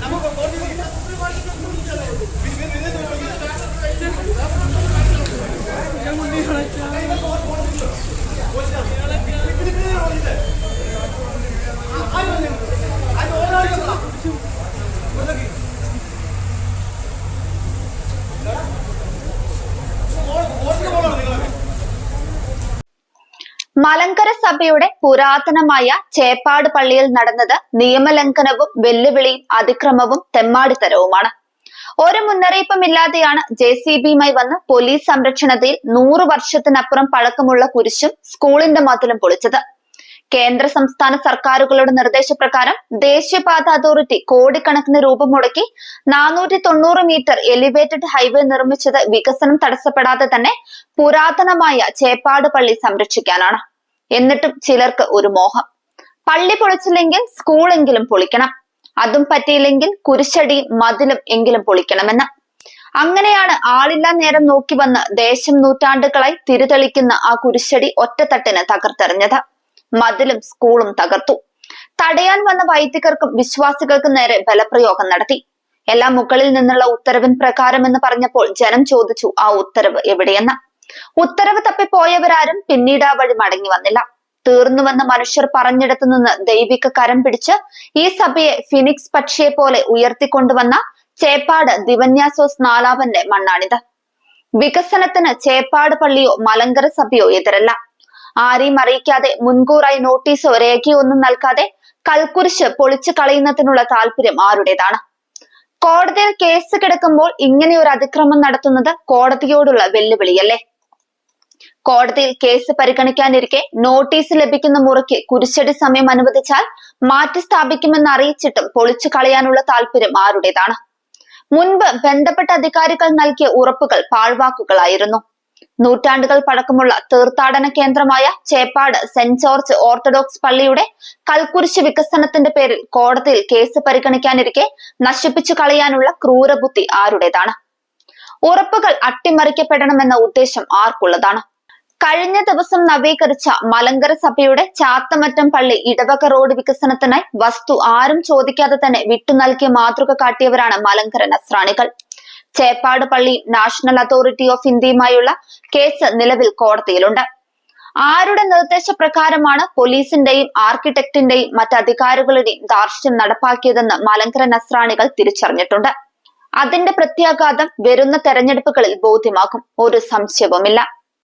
நமக்கு മലങ്കര സഭയുടെ പുരാതനമായ ചേപ്പാട് പള്ളിയിൽ നടന്നത് നിയമലംഘനവും വെല്ലുവിളിയും അതിക്രമവും തെമ്മാടിത്തരവുമാണ്. ഒരു മുന്നറിയിപ്പും ഇല്ലാതെയാണ് ജെ സി ബിയുമായി വന്ന് പോലീസ് സംരക്ഷണത്തിൽ നൂറു വർഷത്തിനപ്പുറം പഴക്കമുള്ള കുരിശും സ്കൂളിന്റെ മതിലും പൊളിച്ചത്. കേന്ദ്ര സംസ്ഥാന സർക്കാരുകളുടെ നിർദ്ദേശപ്രകാരം ദേശീയപാത അതോറിറ്റി കോടിക്കണക്കിന് രൂപ മുടക്കി നാനൂറ്റി തൊണ്ണൂറ് മീറ്റർ എലിവേറ്റഡ് ഹൈവേ നിർമ്മിച്ചത് വികസനം തടസ്സപ്പെടാതെ തന്നെ പുരാതനമായ ചേപ്പാട് പള്ളി സംരക്ഷിക്കാനാണ്. എന്നിട്ടും ചിലർക്ക് ഒരു മോഹം. പള്ളി പൊളിച്ചില്ലെങ്കിൽ സ്കൂളെങ്കിലും പൊളിക്കണം. അതും പറ്റിയില്ലെങ്കിൽ കുരിശടിയും മതിലും എങ്കിലും പൊളിക്കണമെന്ന്. അങ്ങനെയാണ് ആളില്ലാ നേരം നോക്കി വന്ന് ദേശം നൂറ്റാണ്ടുകളായി തിരിതെളിക്കുന്ന ആ കുരിശടി ഒറ്റത്തട്ടിന് തകർത്തെറിഞ്ഞത്. മതിലും സ്കൂളും തകർത്തു. തടയാൻ വന്ന വൈദികർക്കും വിശ്വാസികൾക്കും നേരെ ബലപ്രയോഗം നടത്തി. എല്ലാം മുകളിൽ നിന്നുള്ള ഉത്തരവിൻ പ്രകാരം എന്ന് പറഞ്ഞപ്പോൾ ജനം ചോദിച്ചു ആ ഉത്തരവ് എവിടെയെന്ന്? ഉത്തരവ് തപ്പിപ്പോയവരാരും പിന്നീട് ആ വഴി മടങ്ങി വന്നില്ല. തീർന്നുവെന്ന് മനുഷ്യർ പറഞ്ഞിടത്തു നിന്ന് ദൈവിക കരം പിടിച്ച് ഈ സഭയെ ഫിനിക്സ് പക്ഷിയെ പോലെ ഉയർത്തിക്കൊണ്ടുവന്ന ചേപ്പാട് ദിവന്യാസോസ് നാലാവന്റെ മണ്ണാണിത്. വികസനത്തിന് ചേപ്പാട് പള്ളിയോ മലങ്കര സഭയോ എതിരല്ല. ആരെയും അറിയിക്കാതെ മുൻകൂറായി നോട്ടീസോ രേഖയോ ഒന്നും നൽകാതെ കൽക്കുരിശ് പൊളിച്ചു കളയുന്നതിനുള്ള താല്പര്യം ആരുടേതാണ്? കോടതിയിൽ കേസ് കിടക്കുമ്പോൾ ഇങ്ങനെ ഒരു അതിക്രമം നടത്തുന്നത് കോടതിയോടുള്ള വെല്ലുവിളിയല്ലേ? കോടതിയിൽ കേസ് പരിഗണിക്കാനിരിക്കെ നോട്ടീസ് ലഭിക്കുന്ന മുറയ്ക്ക് കുരിശടി സമയം അനുവദിച്ചാൽ മാറ്റി സ്ഥാപിക്കുമെന്ന് അറിയിച്ചിട്ടും പൊളിച്ചു കളയാനുള്ള താല്പര്യം ആരുടേതാണ്? മുൻപ് ബന്ധപ്പെട്ട അധികാരികൾ നൽകിയ ഉറപ്പുകൾ പാഴ്വാക്കുകളായിരുന്നു. നൂറ്റാണ്ടുകൾ പഴക്കമുള്ള തീർത്ഥാടന കേന്ദ്രമായ ചേപ്പാട് സെന്റ് ജോർജ് ഓർത്തഡോക്സ് പള്ളിയുടെ കൽക്കുരിശ് വികസനത്തിന്റെ പേരിൽ കോടതിയിൽ കേസ് പരിഗണിക്കാനിരിക്കെ നശിപ്പിച്ചു കളയാനുള്ള ക്രൂരബുദ്ധി ആരുടേതാണ്? ഉറപ്പുകൾ അട്ടിമറിക്കപ്പെടണമെന്ന ഉദ്ദേശം ആർക്കുള്ളതാണ്? കഴിഞ്ഞ ദിവസം നവീകരിച്ച മലങ്കര സഭയുടെ ചാത്തമറ്റം പള്ളി ഇടവക റോഡ് വികസനത്തിനായി വസ്തു ആരും ചോദിക്കാതെ തന്നെ വിട്ടു നൽകിയ മാതൃക കാട്ടിയവരാണ് മലങ്കര നസ്രാണികൾ. ചേപ്പാട് പള്ളി നാഷണൽ അതോറിറ്റി ഓഫ് ഇന്ത്യയുമായുള്ള കേസ് നിലവിൽ കോടതിയിലുണ്ട്. ആരുടെ നിർദ്ദേശപ്രകാരമാണ് പോലീസിന്റെയും ആർക്കിടെക്ടിന്റെയും മറ്റധികാരികളുടെയും ദാർഷ്ട്യം നടപ്പാക്കിയതെന്ന് മലങ്കര നസ്രാണികൾ തിരിച്ചറിഞ്ഞിട്ടുണ്ട്. അതിന്റെ പ്രത്യാഘാതം വരുന്ന തെരഞ്ഞെടുപ്പുകളിൽ ബോധ്യമാകും. ഒരു സംശയവുമില്ല.